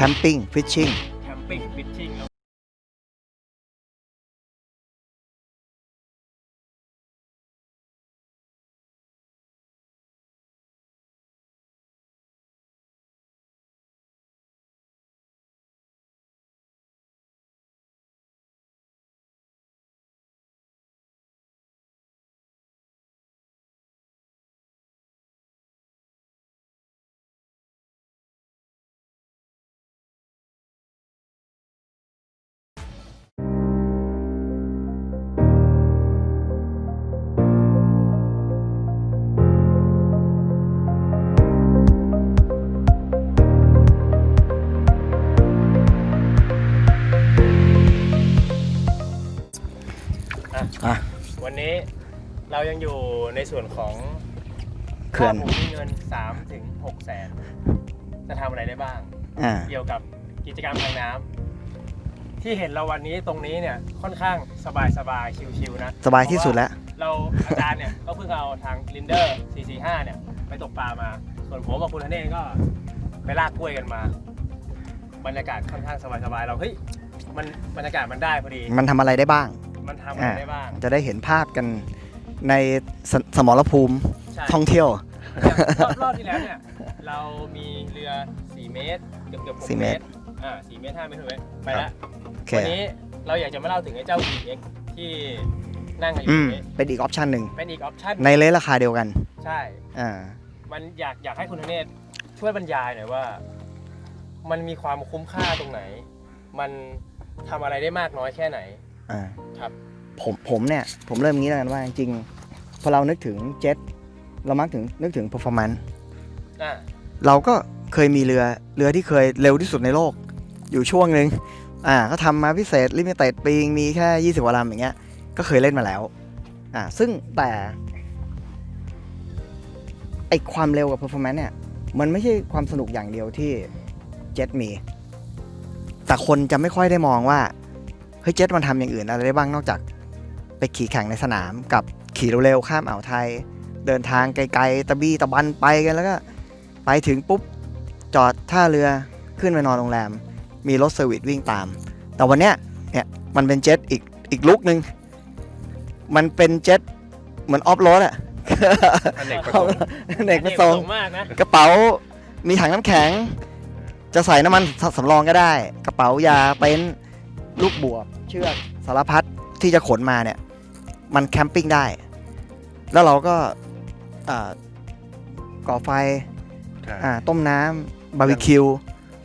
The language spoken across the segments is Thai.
แคมปิ้งฟิชชิ่ง แคมปิ้งฟิชชิ่งอะ วันนี้เรายังอยู่ในส่วนของเขื่อนถ้าผมมีเงิน3ถึง6แสนจะทำอะไรได้บ้าง อ่า เกี่ยวกับกิจกรรมทางน้ำที่เห็นเราวันนี้ตรงนี้เนี่ยค่อนข้างสบายสบายๆชิวๆนะสบายที่สุดแล้วเราอาจารย์เนี่ย ก็เพิ่งเอาทางลินเดอร์445เนี่ย ไปตกปลามา ส่วนผมกับคุณธเนศก็ไปลากกล้วยกันมา บรรยากาศค่อนข้างสบายๆเราเฮ้ยมันบรรยากาศมันได้พอดี มันทำอะไรได้บ้าง มันทำอะไรได้บ้าง จะได้เห็นภาพกันในสสมรภูมิใช่ ท่องเที่ยวรอบรอบที่แล้วเนี่ยเรามีเรือ 4 เมตรเกือบเกือบสี่6เมเมตตร รอ่า4เมตร5เมตรถูกไหมไปแล้วโอเค วันนี้เราอยากจะมาเล่าถึงไอ้เจ้า EX ที่นั่งกันออืยู่มตรงนี้เป็นอีกออปชันหนึ่ง เป็นอีกออปชั่นในเลทราคาเดียวกัน ใช่ อ่า มันอยากอยากให้คุณธเนศช่วยบรรยายหน่อยว่า มันมีความคุ้มค่าตรงไหน มันทำอะไรได้มากน้อยแค่ไหน อ่าครับผมผมเนี่ย ผมเริ่มงี้แล้วกันว่าจริงๆพอเรานึกถึงเจ็ตเรามักถึงนึกถึง performance อ่าเราก็เคยมีเรือเรือที่เคยเร็วที่สุดในโลก อยู่ช่วงหนึ่งอ่าก็ทำมาพิเศษลิมิเต็ดปีงมีแค่ 20กว่าลำอย่างเงี้ยก็เคยเล่นมาแล้วอ่าซึ่งแต่ไอความเร็วกับ performance เนี่ย มันไม่ใช่ความสนุกอย่างเดียวที่เจ็ตมี แต่คนจะไม่ค่อยได้มองว่าเฮ้ยเจ็ตมันทำอย่างอื่นอะไรได้บ้างนอกจากไปขี่แข่งในสนามกับขี่เร็วๆข้ามอ่าวไทย เดินทางไกลๆตะบี้ตะบันไปกันแล้วก็ ไปถึงปุ๊บจอดท่าเรือขึ้นไปนอนโรงแรม มีรถเซอร์วิสวิ่งตาม แต่วันเนี้ยเนี่ยมันเป็นเจ็ตอีกอีกลุกหนึ่งมันเป็นเจ็ตเหมือนออฟโรดอะอเนกประสงค์เด็กประสงค์มากนะกระเป๋ามีถังน้ำแข็ง จะใส่น้ำมันสสำรองก็ได้ กระเป๋ายาเต็นท์ลูกบวบ เชือกสารพัดที่จะขนมาเนี่ย มันแคมปิ้งได้ แล้วเราก็อ่าก่อไฟใช่อ่าต้มน้ำบาร์บีคิว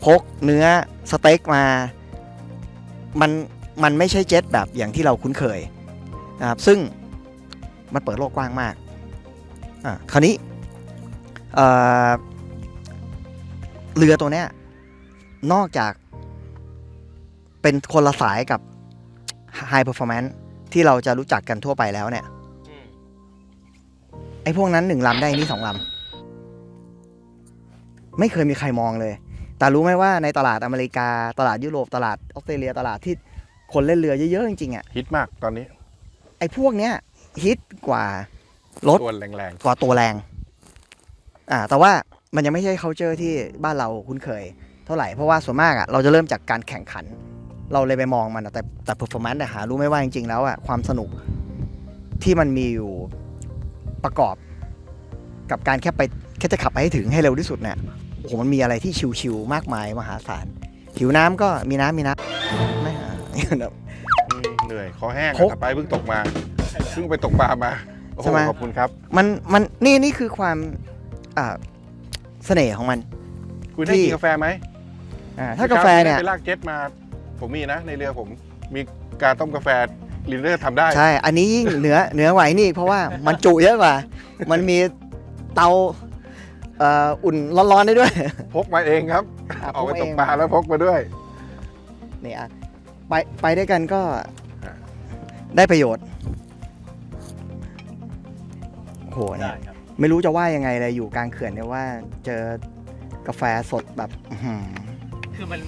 พกเนื้อสเต็กมา มันมันไม่ใช่เจ็ตแบบอย่างที่เราคุ้นเคยนะครับซึ่งมันเปิดโลกกว้างมากอ่าคราวนี้เอ่อเรือตัวเนี้ยนอกจากเป็นคนละสายกับ High Performance ที่เราจะรู้จักกันทั่วไปแล้วเนี่ยอืมไอ้พวกนั้นหนึ่งลำได้นี่สองลำไม่เคยมีใครมองเลย แต่รู้ไหมว่าในตลาดอเมริกาตลาดยุโรปตลาดออสเตรเลียตลาดที่คนเล่นเรือเยอะๆจริงๆอะฮิตมากตอนนี้ ไอ้พวกเนี้ยฮิตกว่ารถตัวแรงกว่าตัวแรง อ่า แต่ว่ามันยังไม่ใช่ culture ที่บ้านเราคุ้นเคย เท่าไหร่เพราะว่าส่วนมากอะเราจะเริ่มจากการแข่งขัน เราเลยไปมองมันอะแต่แต่ performance เนี่ยหารู้ไหมว่าจริงๆแล้วอะความสนุกที่มันมีอยู่ประกอบกับการแค่ไปแค่จะขับไปให้ถึงให้เร็วที่สุดเนี่ยโอ้โหมันมีอะไรที่ชิวๆมากมายมหาศาลหิวน้ำก็มีน้ำมีน้ำไม่หาๆอืมเหนื่อยคอแห้งพกอะไปเพิ่งตกมาเพิ่งไปตกปลามาโอ้โหใช่ไหมขอบคุณครับ มันมันนี่นี่คือความอ่าเสน่ห์ของมัน คุณได้ที่กินกาแฟไหมอ่าถ้ากาแฟเนี่ยไปลากเจ็ตมา ผมมีนะในเรือผมมีการต้มกาแฟลินเดอร์ทำได้ ใช่ อันนี้ยิ่งเหนือเหนือไหวนี่เพราะว่ามันจุเยอะกว่า มันมีเตาเอ่ออุ่นร้อนๆได้ด้วย พกมาเองครับอะออกไปพกเองตกปลาแล้วพกมาด้วยนี่อะไปไปด้วยกันก็อะ ได้ประโยชน์โอ้โหเนี่ได้ยครับไม่รู้จะว่ายังไงเลยอยู่กลางเขื่อนเนี่ยว่าเจอกาแฟสดแบบอื้อหือ คือมัน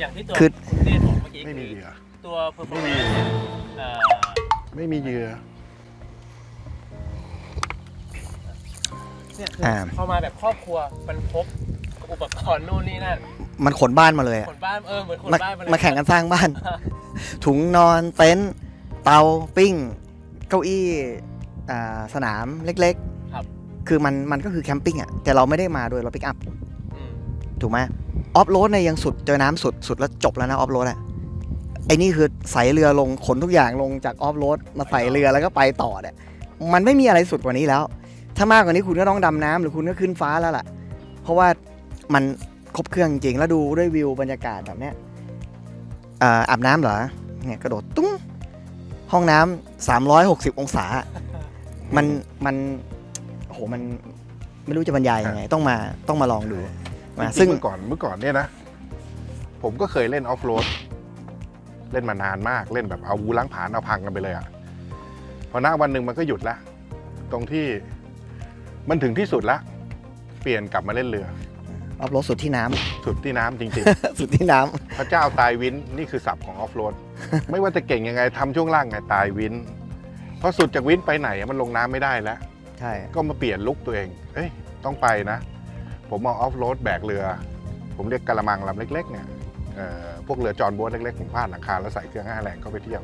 อย่างที่ตัวคือเนธบอกเมื่อ กี้ไม่มีคือเหยื่อ ตัว performance เนี่ยเอ่อไม่มีเหยื่อ เนี่ยคืออ่าพอมาแบบครอบครัวมันพกอุปกรณ์นู่นนี่นั่นมันขนบ้านมาเลยอะขนบ้านเออเหมือนขนมาบ้านมาเลย มาแข่งกันสร้างบ้าน ถุงนอนเต็นท์เตาปิ้ง เก้าอี้อ่าสนามเล็กๆคือมันมันก็คือแคมปิ้งอะ แต่เราไม่ได้มาโดยรถปิกอัพ อืมถูกไหมออฟโรดเนี่ยยังสุดเจอน้ำสุดสุดแล้วจบแล้วนะออฟโรดอะ ไอ้นี่คือใส่เรือลงขนทุกอย่างลงจากออฟโรดมาใส่เรือแล้วก็ไปต่อเนี่ยมันไม่มีอะไรสุดกว่านี้แล้ว ถ้ามากกว่านี้คุณก็ต้องดำน้ำหรือคุณก็ขึ้นฟ้าแล้วล่ะ เพราะว่ามันครบเครื่องจริงแล้วดูด้วยวิวบรรยากาศแบบเนี้ยอ่าอาบน้ำเหรอเนี่ยกระโดดตุ้งห้องน้ำ360 องศา มันมันโอ้โหมันไม่รู้จะบรรยายยังไง ต้องมาต้องมาลองดูมาซึ่ซึ่งงเมื่อก่อนเมื่อก่อนเนี่ยนะ ผมก็เคยเล่นออฟโรด เล่นมานานมากเล่นแบบเอาวูล้างผลาญเอาพังกันไปเลยอะพอหน้าวันหนึ่งมันก็หยุดละตรงที่มันถึงที่สุดละเปลี่ยนกลับมาเล่นเรือ ออฟโรดสุดที่น้ำ สุดที่น้ำจริงสุดที่น้ำๆ พระเจ้าตายวินนี่คือศัพท์ของออฟโรด ไม่ว่าจะเก่งยังไงทำช่วงล่างไงตายวินพอสุดจากวินไปไหนอะมันลงน้ำไม่ได้แล้ว ใช่ ก็มาเปลี่ยนลุกตัวเอง เอ้ย ต้องไปนะ ผมเอาออฟโรดแบกเรือ ผมเรียกกระมังลำเล็ก ๆ เนี่ยเอ่อ พวกเรือจอห์นโบ๊ทเล็กๆผมพาดหลังคาแล้วใส่เครื่องห้าแรงเข้าไปเที่ยว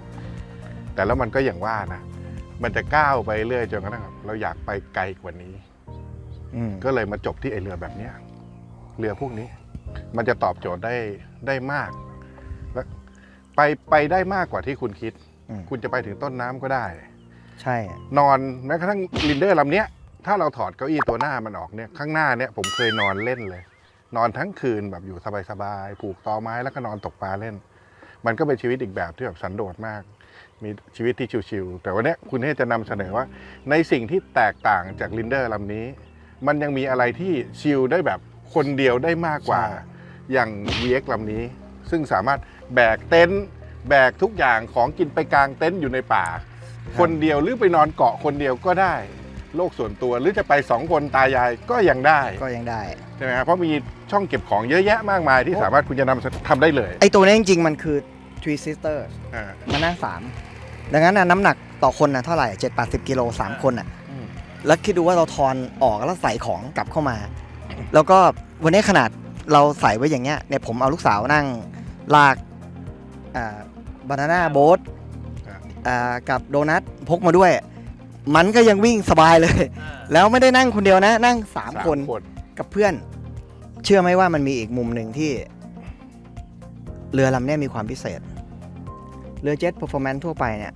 แต่แล้วมันก็อย่างว่านะ มันจะก้าวไปเรื่อยจนกระทั่งเราอยากไปไกลกว่านี้อืมก็เลยมาจบที่ไอเรือแบบเนี้ยเรือพวกนี้ มันจะตอบโจทย์ได้ได้มากและไปไปได้มากกว่าที่คุณคิด อืม คุณจะไปถึงต้นน้ำก็ได้ ใช่นอนแม้กระทั่งลินเดอร์ลำเนี้ยถ้าเราถอดเก้าอี้ตัวหน้ามันออกเนี่ยข้างหน้าเนี่ยผมเคยนอนเล่นเลย นอนทั้งคืนแบบอยู่สบายๆ ผูกตอไม้แล้วก็นอนตกปลาเล่น มันก็เป็นชีวิตอีกแบบที่แบบสันโดษมาก มีชีวิตที่ชิวๆ แต่วันเนี้ยคุณเทศจะนำเสนอว่า ในสิ่งที่แตกต่างจากลินเดอร์ลำนี้ มันยังมีอะไรที่ชิลได้แบบคนเดียวได้มากกว่า อย่าง VX ลำนี้ ซึ่งสามารถแบกเต็นท์แบกทุกอย่างของกินไปกลางเต็นท์อยู่ในป่า คนเดียวหรือไปนอนเกาะคนเดียวก็ได้ โลกส่วนตัวหรือจะไปสองคนตายายก็ยังได้ก็ยังได้ ใช่ไหมครับเพราะมีช่องเก็บของเยอะแยะมากมายที่สามารถคุณจะนำทำได้เลยไอตัวนี้จริงๆ มันคือ three sister อ่ามันนั่งสามดังนั้นน่ะน้ำหนักต่อคนนะเท่าไหร่เจ็ดแปดสิบกิโลสามคนอะอืมแล้วคิดดูว่าเราทอนออกแล้วใส่ของกลับเข้ามา แล้วก็วันนี้ขนาดเราใส่ไว้อย่างเงี้ยเนี่ยผมเอาลูกสาวนั่งลากบานาน่าโบ๊ทกับโดนัทพกมาด้วย มันก็ยังวิ่งสบายเลยอ่าแล้วไม่ได้นั่งคนเดียวนะ นั่งสามสามคนคน กับเพื่อน เชื่อไหมว่ามันมีอีกมุมหนึ่งที่ เรือลำนี้มีความพิเศษ เรือเจ็ต performance ทั่วไปเนี่ย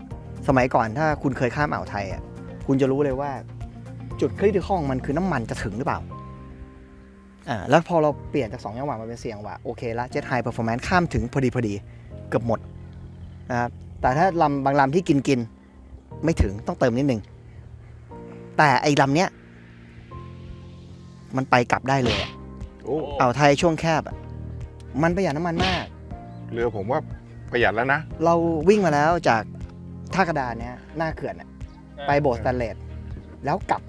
สมัยก่อนถ้าคุณเคยข้ามอ่าวไทยอะคุณจะรู้เลยว่า จุดคริติคอลมันคือน้ำมันจะถึงหรือเปล่าอ่าแล้วพอเราเปลี่ยนจากสองจังหวะมาเป็นเสียงว่าโอเคละเจ็ตไฮเปอร์ฟอร์แมนซ์ข้ามถึงพอดีพอดีเกือบหมดนะครับแต่ถ้าลำบางลำที่กินกินไม่ถึงต้องเติมนิดนึงแต่ไอ้ลำเนี้ย มันไปกลับได้เลยอะโอ้อ่าวไทยช่วงแคบอะมันประหยัดน้ำมันมาก เรือผมว่าประหยัดแล้วนะ เราวิ่งมาแล้วจากท่ากระดานเนี้ยหน้าเขื่อนอะไปโบสถ์สแตนเลสแล้วกลับ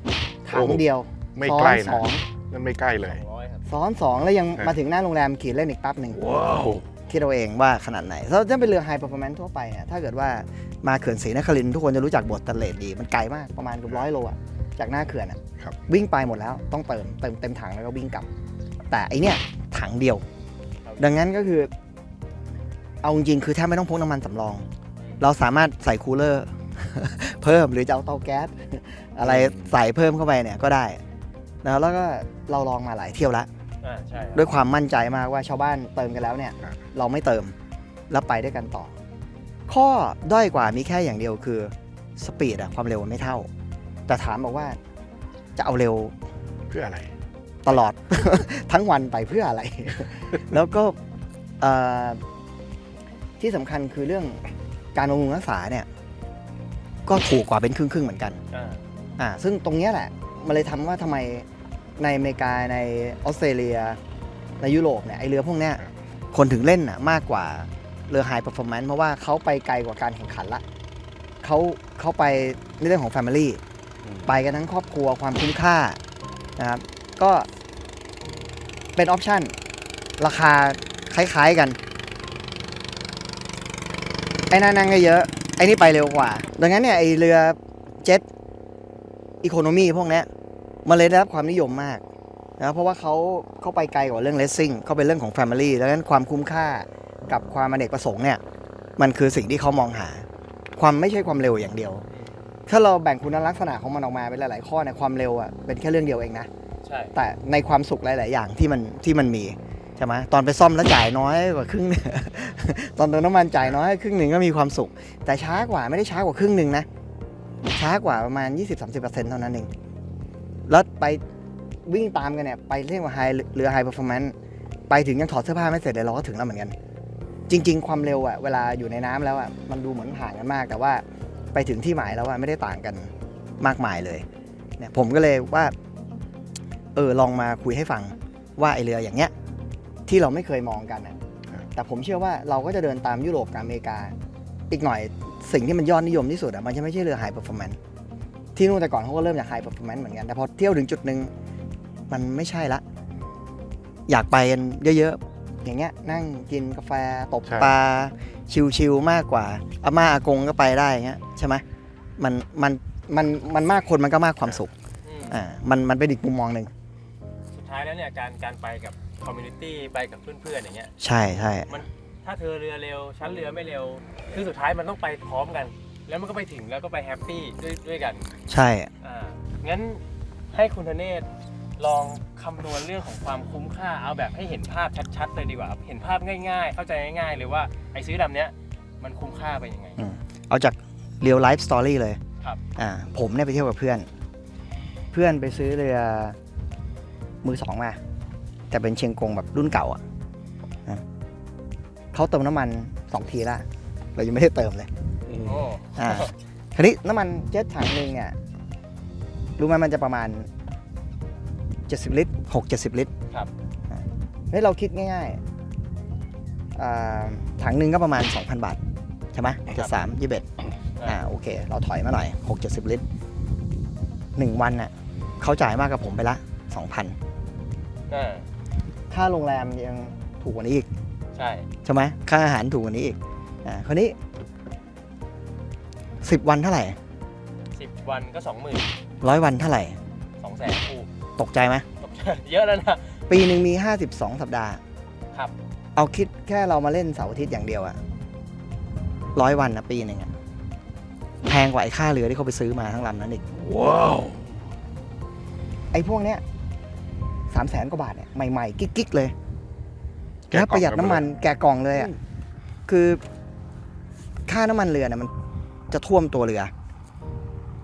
ถังโอ้โห เดียวไม่ซ้อใกล้นนะสองนั่นไม่ใกล้เลย สองร้อยครับซ้อนสองแล้วยังครับมาถึงหน้าโรงแรมขี่เล่นอีกแป๊บหนึ่ง ว้าว คิดเอาเองว่าขนาดไหนถ้าจะเป็นเรือไฮเปอร์ฟอร์แมนซ์ทั่วไปเนี่ยถ้าเกิดว่ามาเขื่อนศรีนครินทร์ทุกคนจะรู้จักโบสถ์สแตนเลสดี มันไกลมากประมาณเกือบร้อยโลอะ จากหน้าเขื่อนอะครับ วิ่งไปหมดแล้วต้องเติมเติมเต็มถังแล้วก็วิ่งกลับ แต่ไอเนี้ยถังเดียว ดังนั้นก็คือ เอาจริงๆคือแทบไม่ต้องพกน้ำมันสำรอง เราสามารถใส่คูลเลอร์ เพิ่มหรือจะเอาเตาแก๊ส อะไรใส่เพิ่มเข้าไปเนี่ยก็ได้นะแล้วก็เราลองมาหลายเที่ยวแล้ว อ่าใช่ครับด้วยความมั่นใจมากว่าชาวบ้านเติมกันแล้วเนี่ย ครับ เราไม่เติมแล้วไปด้วยกันต่อ ข้อด้อยกว่ามีแค่อย่างเดียวคือสปีดอะความเร็วมันไม่เท่า แต่ถามบอกว่าจะเอาเร็วเพื่ออะไร ตลอด ทั้งวันไปเพื่ออะไร แล้วก็เอ่อที่สำคัญคือเรื่องการบำรุงรักษาเนี่ย ก็ถูกกว่าเป็นครึ่งๆเหมือนกัน อ่าอ่าซึ่งตรงเนี้ยแหละ มันเลยทำว่าทำไมในอเมริกาในออสเตรเลีย ในยุโรปเนี่ยไอเรือพวกเนี้ยครับ คนถึงเล่นอะมากกว่าเรือไฮเปอร์ฟอร์แมนซ์เพราะว่าเขาไปไกลกว่าการแข่งขันละเขาเขาไปในเรื่องของ Family อืม ไปกันทั้งครอบครัวความคุ้มค่านะครับก็เป็นออปชั่นราคาคล้ายๆกัน ไอ้นั่นนั่งเยอะ ไอ้นี่ไปเร็วกว่า ดังนั้นเนี่ยไอเรือเจ็ตอีโคโนมีพวกนี้มันเลยได้รับความนิยมมากนะเพราะว่าเขาเขาไปไกลกว่าเรื่องเลสซิ่งเขาเป็นเรื่องของ Family ดังนั้นความคุ้มค่ากับความอเนกประสงค์เนี่ยมันคือสิ่งที่เขามองหา ความไม่ใช่ความเร็วอย่างเดียว ถ้าเราแบ่งคุณลักษณะของมันออกมาเป็นหลาย ๆ ข้อเนี่ยความเร็วอะเป็นแค่เรื่องเดียวเองนะ ใช่แต่ในความสุขหลาย ๆ อย่างที่มันที่มันมีใช่ไหมตอนไปซ่อมแล้วจ่ายน้อยกว่าครึ่งหนึ่ง ตอนเติมน้ำมันจ่ายน้อยครึ่งหนึ่งก็มีความสุข แต่ช้ากว่าไม่ได้ช้ากว่าครึ่งหนึ่งนะช้ากว่าประมาณ 20-30%เท่านั้นเองแล้วไปวิ่งตามกันเนี่ยไปเรียกว่าไฮเรือไฮเปอร์ฟอร์แมนซ์ไปถึงยังถอดเสื้อผ้าไม่เสร็จเลยเราก็ถึงแล้วเหมือนกัน จริง ๆ ความเร็วอะเวลาอยู่ในน้ำแล้วอะมันดูเหมือนห่างกันมากแต่ว่า ไปถึงที่หมายแล้วอะไม่ได้ต่างกันมากมายเลยเนี่ยผมก็เลยว่าเออลองมาคุยให้ฟังว่าไอเรืออย่างเงี้ยที่เราไม่เคยมองกันอะแต่ผมเชื่อว่าเราก็จะเดินตามยุโรปกับอเมริกา อีกหน่อยสิ่งที่มันยอดนิยมที่สุดอะมันจะไม่ใช่เรือไฮเปอร์ฟอร์แมนซ์ที่นู่นแต่ก่อนเขาก็เริ่มจากไฮเปอร์ฟอร์แมนซ์เหมือนกัน แต่พอเที่ยวถึงจุดหนึ่งมันไม่ใช่ละ อยากไปกันเยอะๆ อย่างเงี้ยนั่งกินกาแฟตบใช่ปลา ชิลๆมากกว่าอาม่าอากงก็ไปได้อย่างเงี้ยใช่ไหมมันมันมันมันมากคนมันก็มากความสุขอืมอ่ามันมันเป็นอีกมุมมองหนึ่งสุดท้ายแล้วเนี่ยการการไปกับคอมมูนิตี้ไปกับเพื่อนๆอย่างเงี้ย ใช่ใช่ ถ้าเธอเรือเร็วฉันเรือไม่เร็ว คือสุดท้ายมันต้องไปพร้อมกัน แล้วมันก็ไปถึงแล้วก็ไปแฮปปี้ด้วยด้วยกันใช่ อ่างั้นให้คุณธเนศ ลองคำนวณเรื่องของความคุ้มค่าเอาแบบให้เห็นภาพชัดๆเลยดีกว่าเห็นภาพง่าย ๆ เข้าใจง่ายๆเลยว่าไอ้ซื้อลำเนี้ยมันคุ้มค่าไปยังไง อืมเอาจากเรียลไลฟ์สตอรี่เลยครับ อ่าผมเนี่ยไปเที่ยวกับเพื่อน เพื่อนไปซื้อเรือมือสองมา แต่เป็นเชียงกงแบบรุ่นเก่าอะนะเขาเติมน้ำมันสองทีละเรายังไม่ได้เติมเลย โอ้อ่า ทีนี้น้ำมันเจ็ตถังหนึ่งเนี่ยรู้ไหมมันจะประมาณ 70 ลิตร 6 70 ลิตรครับอ่าเฮ้ยเราคิดง่ายๆอ่าถังหนึ่งก็ประมาณ 2,000 บาท ใช่ไหมเจ็ดสามยี่สิบเอ็ดอ่าโอเค เราถอยมาหน่อย 6 70 ลิตรหนึ่งวันน่ะเขาจ่ายมากกับผมไปละ 2,000 อ่าค่าโรงแรมยังถูกกว่านี้อีก ใช่ใช่ไหมค่าอาหารถูกกว่านี้อีกอ่าคราวนี้ 10 วันเท่าไหร่สิบวันก็สองหมื่นร้อยวันเท่าไหร่สองแสนคู่ ตกใจไหมตกใจเยอะแล้วนะ ปีหนึ่งมี 52 สัปดาห์ ครับ เอาคิดแค่เรามาเล่นเสาร์อาทิตย์อย่างเดียวอะร้อยวันนะปีหนึ่งอะแพงกว่าไอ้ค่าเรือที่เขาไปซื้อมาทั้งลำนั้นอีก ว้าว ไอ้พวกเนี้ยสามแสนกว่าบาทเนี่ยใหม่ๆ กิ๊กๆเลย แกะแล้วประหยัดกล่องน้ำมันกันไปเลยแกะกล่องเลยอะคือค่าน้ำมันเรือเนี่ยมันจะท่วมตัวเรือ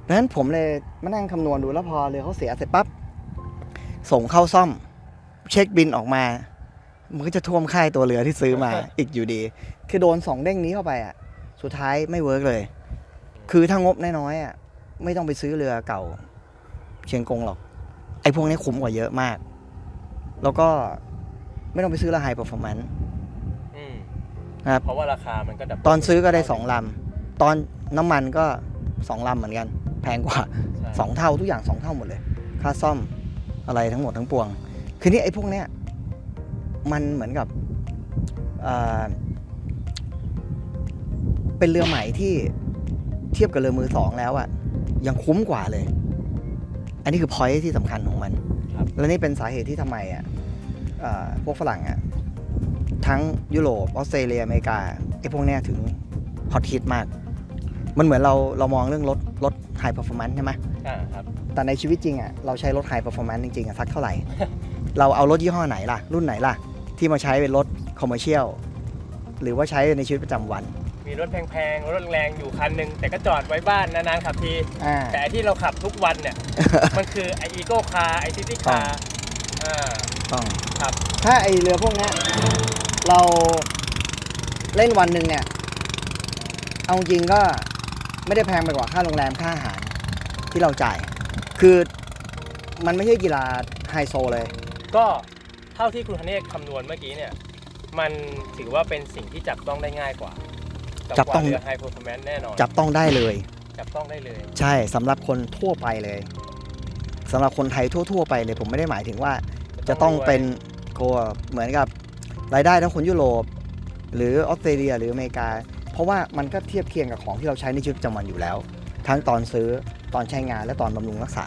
ดังนั้นผมเลยมานั่งคำนวณดูแล้วพอเรือเขาเสียเสร็จปั๊บ ส่งเข้าซ่อม เช็คบินออกมา มันก็จะท่วมค่ายตัวเรือที่ซื้อมาอีกอยู่ดี คือโดนสองเด้งนี้เข้าไปอะ สุดท้ายไม่เวิร์กเลย คือถ้างบน้อยๆอะไม่ต้องไปซื้อเรือเก่า เชียงกงหรอก ไอ้พวกนี้คุ้มกว่าเยอะมาก แล้วก็ไม่ต้องไปซื้อเรือไฮเปอร์ฟอร์แมนซ์อืมครับเพราะว่าราคามันก็ดับตอนซื้อก็ได้สองลำ ตอนน้ำมันก็สองลำเหมือนกัน แพงกว่าใช่สองเท่าทุกอย่างสองเท่าหมดเลย ค่าซ่อม อะไรทั้งหมดทั้งปวง คือนี่ไอ้พวกเนี้ยมันเหมือนกับเอ่อเป็นเรือใหม่ที่เทียบกับเรือมือสองแล้วอะยังคุ้มกว่าเลย อันนี้คือพอยที่สำคัญของมันครับและนี่เป็นสาเหตุที่ทำไมอะเอ่อพวกฝรั่งอะทั้งยุโรปออสเตรเลียอเมริกาไอ้พวกเนี้ยถึงฮอตฮิตมาก มันเหมือนเราเรามองเรื่องรถรถไฮเปอร์ฟอร์แมนซ์ใช่ไหมอ่าครับ แต่ในชีวิตจริงอะเราใช้รถไฮเปอร์ฟอร์แมนซ์จริงๆอะสักเท่าไหร่ เราเอารถยี่ห้อไหนล่ะ รุ่นไหนล่ะ ที่มาใช้เป็นรถคอมเมอร์เชียลหรือว่าใช้ในชีวิตประจำวัน มีรถแพงๆ รถแรงๆ อยู่คันหนึ่งแต่ก็จอดไว้บ้านนานๆขับที อ่า แต่ไอ้ที่เราขับทุกวันเนี่ย มันคือไออีโก้คาร์ไอซิตี้คาร์อ่า ต้องครับ ถ้าไอเรือพวกเนี้ยเราเล่นวันหนึ่งเนี่ย เอาจริงก็ไม่ได้แพงไปกว่าค่าโรงแรมค่าอาหารที่เราจ่าย คือมันไม่ใช่กีฬาไฮโซเลย ก็เท่าที่คุณธเนศคำนวณเมื่อกี้เนี่ย มันถือว่าเป็นสิ่งที่จับต้องได้ง่ายกว่าจับต้องกว่าเรือไฮ p พ r ร์ o อ m a n c e แน่นอนจับต้องได้เลย จับต้องได้เลย ใช่สำหรับคนทั่วไปเลยสำหรับคนไทยทั่ว ๆ ไปเลยผมไม่ได้หมายถึงว่า จะต้องเป็นโกเหมือนกับรายได้ทั้งคนยุโรป หรือออสเตรเลียหรืออเมริกา เพราะว่ามันก็เทียบเคียงกับของที่เราใช้ในชีวิตประจำวันอยู่แล้ว ทั้งตอนซื้อ ตอนใช้งานและตอนบำรุงรักษา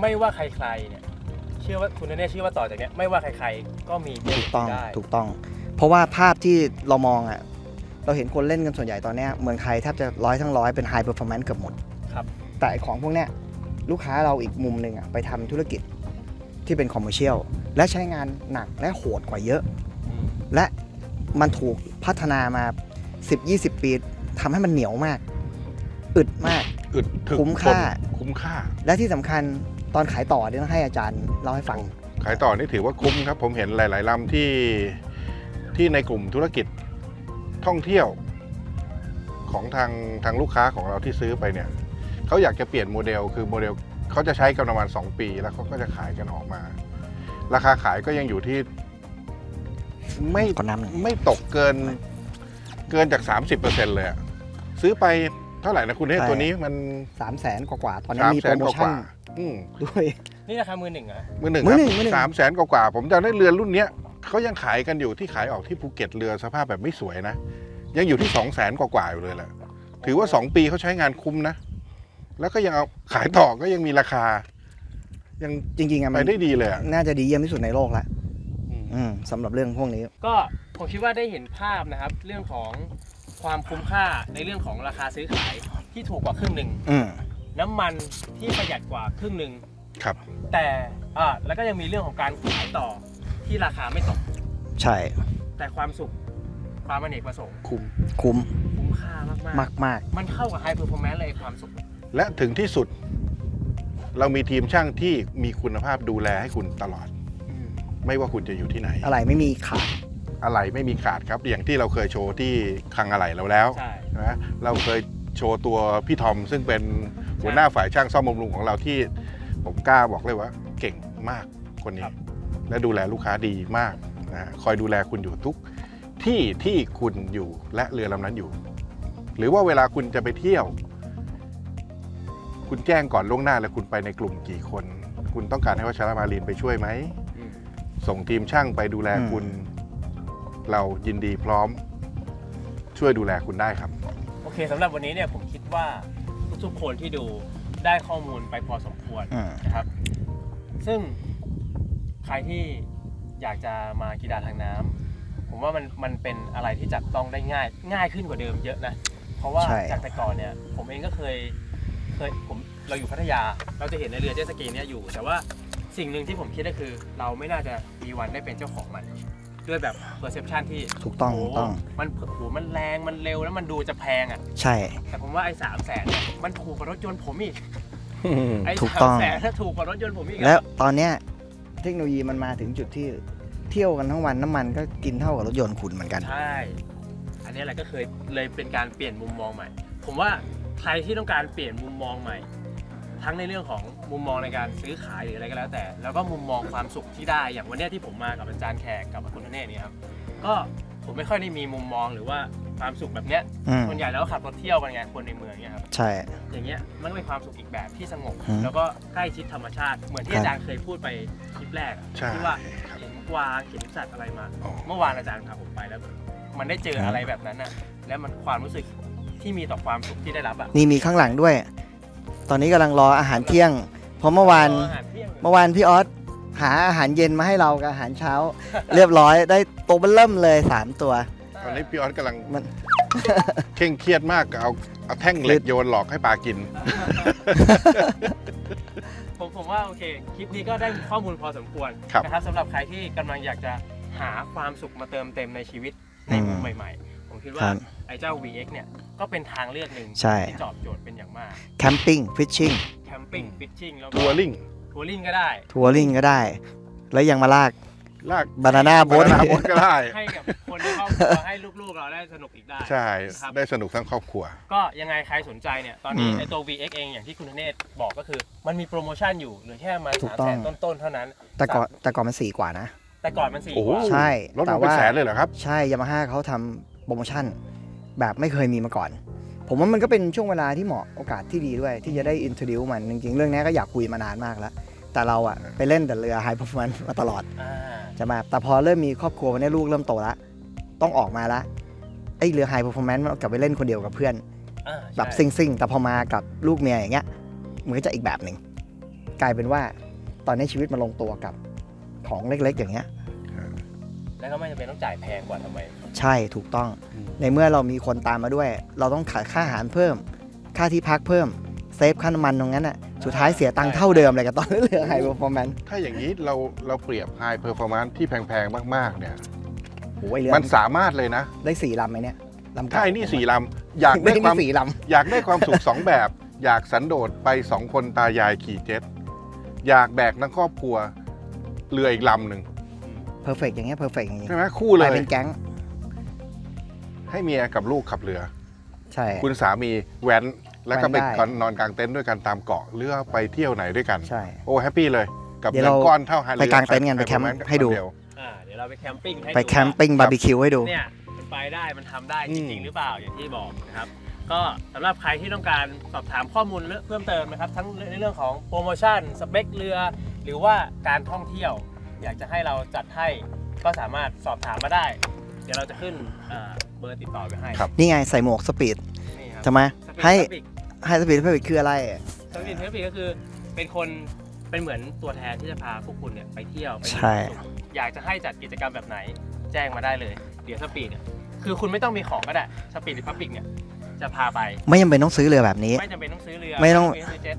ไม่ว่าใครๆเนี่ยเชื่อว่าคุณธเนศเชื่อว่าต่อจากเนี้ยไม่ว่าใครๆก็มีถูกต้องได้ถูกต้อง เพราะว่าภาพที่เรามองอะเราเห็นคนเล่นกันส่วนใหญ่ตอนเนี้ยเมืองไทยแทบจะร้อยทั้งร้อยเป็นไฮเปอร์ฟอร์แมนซ์เกือบหมด ครับ แต่ไอ้ของพวกเนี้ยลูกค้าเราอีกมุมหนึ่งอะไปทำธุรกิจที่เป็นคอมเมอร์เชียลและใช้งานหนักและโหดกว่าเยอะ อืมและมันถูกพัฒนามา 10-20 ปีทำให้มันเหนียวมาก อึดมาก อึดถึกคุ้มค่า ทนคุ้มค่า และที่สำคัญตอนขายต่อเนี่ยต้องให้อาจารย์เล่าให้ฟัง ขายต่อนี่ถือว่าคุ้มครับ ผมเห็นหลาย ๆลำที่ที่ในกลุ่มธุรกิจท่องเที่ยวของทางทางลูกค้าของเราที่ซื้อไปเนี่ยเขาอยากจะเปลี่ยนโมเดลคือโมเดลเขาจะใช้กันประมาณ 2 ปี แล้วเขาก็จะขายกันออกมา ราคาขายก็ยังอยู่ที่ ไม่ขอน้ำหน่อยไม่ตกเกินเกินจาก 30%เลยอะซื้อไป เท่าไหร่นะคุณเทพใช่ตัวนี้มัน3 0 0แสนกว่าๆตอนนี้สามมีแสโปรนโมกว่าชั่นๆอืมด้วย นี่ราคามือหนึ่งเหรอมือหนึ่งมืคอรับหนึ่งมือหนึ่งสามแสนกว่าๆผมจำได้เรือรุ่นเนี้ยเขายังขายกันอยู่ที่ขายออกที่ภูเก็ตเรือสภาพแบบไม่สวยนะ ยังอยู่ที่สองแสนกว่าๆอยู่เลยแหละถือว่าสองปีเขาใช้งานคุ้มนะ แล้วก็ยังเอาขายต่อก็ยังมีราคา ยังจริงๆอะไปมันได้ดีเลยอะน่าจะดีเยี่ยมที่สุดในโลกแล้วอืมอืมสำหรับเรื่องพวกนี้ ก็ผมคิดว่าได้เห็นภาพนะครับ เรื่องของ ความคุ้มค่าในเรื่องของราคาซื้อขายที่ถูกกว่าครึ่งหนึ่งอืมน้ำมันที่ประหยัดกว่าครึ่งหนึ่งครับ แต่อ่าแล้วก็ยังมีเรื่องของการขายต่อที่ราคาไม่ตก ใช่แต่ความสุขความอเนกประสงค์คุ้มคุ้มคุ้มค่ามากมากมากๆ มันเข้ากับไฮเปอร์ฟอร์แมนซ์เลยความสุข และถึงที่สุด เรามีทีมช่างที่มีคุณภาพดูแลให้คุณตลอด ไม่ว่าคุณจะอยู่ที่ไหนๆอะไรไม่มีขาด อะไรไม่มีขาดครับ อย่างที่เราเคยโชว์ที่คลังอะไหล่เราแล้วใช่ นะเราเคยโชว์ตัวพี่ทอม ซึ่งเป็นหัวหน้าฝ่ายช่างซ่อมบำรุงของเราที่ ผมกล้าบอกเลยว่า เก่งมากคนนี้และดูแลลูกค้าดีมากนะฮะคอยดูแลคุณอยู่ทุกที่ที่คุณอยู่และเรือลำนั้นอยู่ หรือว่าเวลาคุณจะไปเที่ยว คุณแจ้งก่อนล่วงหน้าแล้วคุณไปในกลุ่มกี่คน คุณต้องการให้วัชรมารีนไปช่วยไหม อืม ส่งทีมช่างไปดูแลอืม คุณ เรายินดีพร้อมช่วยดูแลคุณได้ครับ โอเคสำหรับวันนี้เนี่ยผมคิดว่าทุกๆคนที่ดูได้ข้อมูลไปพอสมควรอืมนะครับ ซึ่งใครที่อยากจะมากีฬาทางน้ำผมว่ามันมันเป็นอะไรที่จับต้องได้ง่าย ง่ายขึ้นกว่าเดิมเยอะนะ เพราะว่าใช่ จากแต่ก่อนเนี่ยผมเองก็เคยเคยผมเราอยู่พัทยาเราจะเห็นในเรือเจ็ตสกีเนี่ยอยู่ แต่ว่าสิ่งหนึ่งที่ผมคิดก็คือ เราไม่น่าจะมีวันได้เป็นเจ้าของมัน ด้วยแบบ perception ที่ถูกต้องโถูกต้อง มันโอ้โหมันแรงมันเร็วแล้วมันดูจะแพงอะ ใช่ แต่ผมว่าไอ้สามแสนเนี่ยมันถูกกว่ารถยนต์ผมอีก ไอ้ถูกสาต้มอง แสนถ้าถูกกว่ารถยนต์ผมอีกอะแล้วตอนเนี้ยเทคโนโลยีมันมาถึงจุดที่เที่ยวกันทั้งวันน้ำมันก็กินเท่ากับรถยนต์คุณเหมือนกัน ใช่ อันนี้แหละก็เคยเลยเป็นการเปลี่ยนมุมมองใหม่ ผมว่าใครที่ต้องการเปลี่ยนมุมมองใหม่ ทั้งในเรื่องของมุมมองในการซื้อขายหรืออะไรก็แล้วแต่ แล้วก็มุมมองความสุขที่ได้อย่างวันเนี้ยที่ผมมากับอาจารย์แขกกับคุณธเนศเนี่ยครับก็ผมไม่ค่อยได้มีมุมมองหรือว่าความสุขแบบเนี้ยอืมส่วนใหญ่แล้วขับรถเที่ยวกันไงคนในเมืองเนี่ยครับใช่ อย่างเงี้ยมันก็เป็นความสุขอีกแบบที่สงบ อืมแล้วก็ใกล้ชิดธรรมชาติ เหมือนที่ครับอาจารย์เคยพูดไปคลิปแรกอะใช่ที่ว่าครับ เห็นกวางเห็นสัตว์อะไรมา อ๋อ เมื่อวานอาจารย์พาผมไปแล้ว มันได้เจออะไรแบบนั้นน่ะ แล้วมันความรู้สึกที่มีต่อความสุขที่ได้รับอะ นี่มีข้างหลังด้วย ตอนนี้กำลังรออาหารเที่ยง เพราะเมื่อวานรออาหารเที่ยงเมื่อวานพี่ออสหาอาหารเย็นมาให้เรากับอาหารเช้า เรียบร้อยได้โตวเบนเริ่มเลยสามตัว ตอนนี้พี่ออสกำลังมัน เคร่งเครียดมากกับเอาเอาแท่งเหล็กโยนหลอกให้ปลากิน ผมผมว่าโอเค คลิปนี้ก็ได้ข้อมูลพอสมควรครับ นะครับสำหรับใครที่กำลังอยากจะหาความสุขมาเติมเต็มในชีวิตในมุมใหม่ ๆ ผมคิดคว่ารับ ไอ้เจ้า VX เนี่ยก็เป็นทางเลือกหนึ่งใช่ ที่ตอบโจทย์เป็นอย่างมากแคมปิ้งฟิชชิ่งแคมปิ้งฟิชชิ่งแล้วก็ทัวริงทัวริงก็ได้ ทัวริงก็ได้ แล้วยังมาลากลากบานาน่าโบ๊ท บานาน่าโบ๊ทก็ได้ ให้กับคนในครอบครัวให้ลูกๆเราได้สนุกอีกได้ ใช่ ครับ ได้สนุกทั้งครอบครัว ก็ยังไงใครสนใจเนี่ย ตอนนี้อืมไอตัว VX เองอย่างที่คุณธเนศบอกก็คือ มันมีโปรโมชั่นอยู่เหรือแค่มาถูกสามต้อแสง นต้นๆเท่านั้น แต่ก่อนแต่ก่อนมันสี่กว่านะ แต่ก่อนมันสี่โอ้โหกว่าใช่รถแต่มาเป็นว่าแสนเลยเหรอครับ ใช่ยามาฮ่าเขาทำโป รโมชั่นแบบไม่เคยมีมาก่อน ผมว่ามันก็เป็นช่วงเวลาที่เหมาะโอกาสที่ดีด้วย ที่จะได้อิน r o ดิวมันจริงๆ เรื่องนี้ก็อยากคุยมานานมากแล้ว แต่เราอะไปเล่นแต่เรือไฮ p e r f o r m a n c e มาตลอดอ่าจะมาแต่พอเริ่มมีครอบครัววันนี้ลูกเริ่มโตแล้วต้องออกมาละไอ้เรือไฮ p e r f o r m a n c e มันเอากลับไปเล่นคนเดียวกับเพื่อนอ่าแบบใช่ซิ่งๆแต่พอมากับลูกเมียอย่างเงี้ยมันก็จะอีกแบบหนึ่งกลายเป็นว่าตอนนี้ชีวิตมันลงตัวกับของเล็กๆอย่างเงี้ยแล้วก็ไม่จำเป็นต้องจ่ายแพงกว่าทำไม ใช่ถูกต้อง ในเมื่อเรามีคนตามมาด้วย เราต้องขายค่าอาหารเพิ่ม ค่าที่พักเพิ่มเซฟค่าน้ำมันตรงนั้นอะสุดท้ายเสียตังค์เท่าเดิมเลยกับตอนเรือไฮเปอร์ฟอร์แมนซ์ถ้าอย่างนี้เราเราเปรียบไฮเพอร์ฟอร์แมนซ์ที่แพงๆ มากๆ เนี่ยโอ้ยเรือมันสามารถเลยนะ ได้สี่ลำไหมเนี่ยลำเก่าถ้าไอ้นี่สี่ลำอยากได้ได้ความสี่ลอยากได้ความสุขสองแบบ อยากสันโดษไปสองคนตายายขี่เจ็ตอยากแบกทั้งครอบครัวเรืออีกลำหนึ่งำเพอร์เฟกอย่างเงี้ยเพอร์เฟกอย่างเงี้ยใช่ไหมคู่เลไปยเป็นแก๊ง ให้เมียกับลูกขับเรือ ใช่ คุณสามีแว้นแล้วก็ไปแว้นได้นอนกลางเต็นท์ด้วยกันตามเกาะหรือว่าไปเที่ยวไหนด้วยกัน ใช่โอ้แฮปปี้เลย กับเดี๋ยวเงินเราก้อนเท่าไฮไปกางเต็นท์กันไปแคมป์ฮเปอร์แนซ์ให้ดูคนเยวอ่าเดี๋ยวเราไปแคมปิ้งให้ไปดูแคมปิ้งบาร์บีคิวให้ดูเนี่ยมันไปได้มันทำได้อืจมริง ๆ หรือเปล่าอย่างที่บอกนะครับ ก็สำหรับใครที่ต้องการสอบถามข้อมูลเพิ่มเติมนะครับ ทั้งในเรื่องของโปรโมชั่นสเปคเรือ หรือว่าการท่องเที่ยว อยากจะให้เราจัดให้ก็สามารถสอบถามมาได้ เดี๋ยวเราจะขึ้นอ่า เบอร์ติดต่อไว้ให้ครับนี่ไงใส่หมวกสปีดนี่ครับทำไมสปีดให้ทราฟิกให้สปีดเพอร์เฟกคืออะไรสปีดเทอร์ฟิกก็คือเป็นคนเป็นเหมือนตัวแทนที่จะพาพวกคุณเนี่ยไปเที่ยวไปใช่มีความสุขอยากจะให้จัดกิจกรรมแบบไหนแจ้งมาได้เลย เดี๋ยวสปีดเนี่ยคือคุณไม่ต้องมีของก็ได้สปีดหรือพับบิกเนี่ยจะพาไปไม่จำเป็นต้องซื้อเรือแบบนี้ ไม่จำเป็นต้องซื้อเรือไม่ต้องจำเป็นซื้อเจ็ต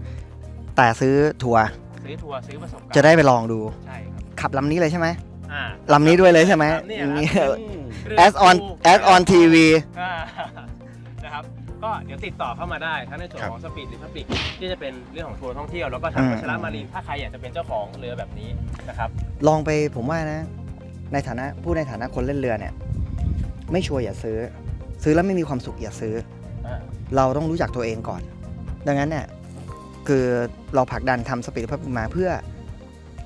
แต่ซื้อทัวร์ซื้อทัวร์ซื้อประสบการณ์จะได้ไปลองดู ใช่ครับขับลำนี้เลยใช่ไหมอ่าลำนี้ด้วยเลยใช่ไหมลำเนี่ยอย่างนี้ครับอืม as on as on TV อ่านะครับก็เดี๋ยวติดต่อเข้ามาได้ทั้งในส่วนครับของสปีดหรือพับบิกที่จะเป็นเรื่องของทัวร์ท่องเที่ยวแล้วก็ทางอืมวัชระมารีนถ้าใครอยากจะเป็นเจ้าของเรือแบบนี้นะครับ ลองไปผมว่านะ ในฐานะผู้ในฐานะคนเล่นเรือเนี่ย ไม่ชัวร์อย่าซื้อ ซื้อแล้วไม่มีความสุขอย่าซื้อ อ่าเราต้องรู้จักตัวเองก่อน ดังนั้นเนี่ยคือเราผลักดันทำสปีดพับมาเพื่อ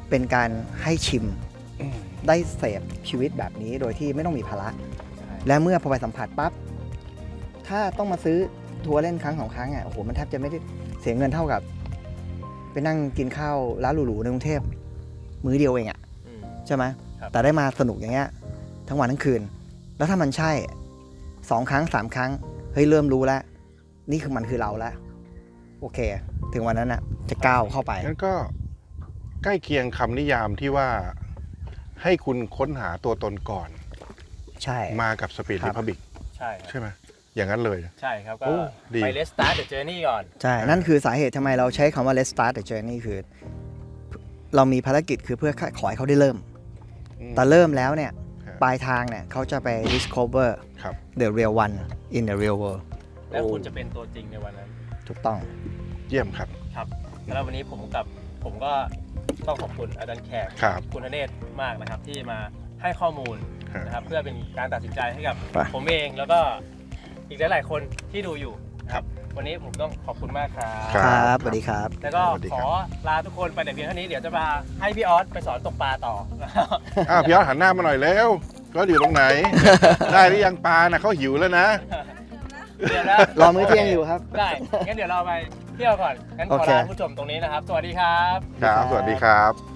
เป็นการให้ชิมอืม ได้เสพชีวิตแบบนี้โดยที่ไม่ต้องมีภาระ และเมื่อพอไปสัมผัสปั๊บ ถ้าต้องมาซื้อทัวร์เล่นครั้งสองครั้งอะ โอ้โห มันแทบจะไม่ได้เสียเงินเท่ากับ ไปนั่งกินข้าวร้านหรูๆในกรุงเทพมื้อเดียวเองอะอืมใช่ไหมครับแต่ได้มาสนุกอย่างเงี้ยทั้งวันทั้งคืน แล้วถ้ามันใช่สองครั้งสามครั้ง เฮ้ยเริ่มรู้แล้ว นี่คือมันคือเราแล้ว โอเค ถึงวันนั้นอะจะก้าวเข้าไปงั้นก็ใกล้เคียงคำนิยามที่ว่า ให้คุณค้นหาตัวตนก่อน ใช่ มากับสปีดครัริบ พับบิกใช่ครับ ใช่ไหมอย่างนั้นเลย ใช่ครับก็โอ้ดี ไป Let's Start the Journey ก่อน ใช่ นั่นคือสาเหตุทำไมเราใช้คำว่า let's start the journey คือ เรามีภารกิจคือเพื่อขอให้เขาได้เริ่ม อืม แต่เริ่มแล้วเนี่ย ครับ ปลายทางเนี่ยเขาจะไป discover ครับ the real one in the real world แล้วคุณจะเป็นตัวจริงในวันนั้น ถูกต้อง เยี่ยมครับ ครับแล้ววันนี้ผมกับผมก็ ต้องขอบคุณอาจารย์แขกครับ คุณธเนศมากนะครับที่มาให้ข้อมูลครับนะครับเพื่อเป็นการตัดสินใจให้กับไป ผมเองแล้วก็อีกหลายๆคนที่ดูอยู่นะครับ วันนี้ผมต้องขอบคุณมากครับคครัรับบสวัสดีครับ แล้วก็สวัสดีขครัอบ ลาทุกคนไปแต่เพียงเท่านี้เดี๋ยวจะมาให้พี่ออสไปสอนตกปลาต่อ อ้าวพี่ออสหันหน้ามาหน่อยเร็วก็อยู่ตรงไหน ได้หรือยังปลานะเขาหิวแล้วนะ เดี๋ยวนะรอมื้อเที่ยงอยู่ครับ ได้งั้นเดี๋ยวเราไป เที่ยวก่อนงั้นขโออเค ลาผู้ชมตรงนี้นะครับ สวัสดีครับ ครับ สวัสดีครับ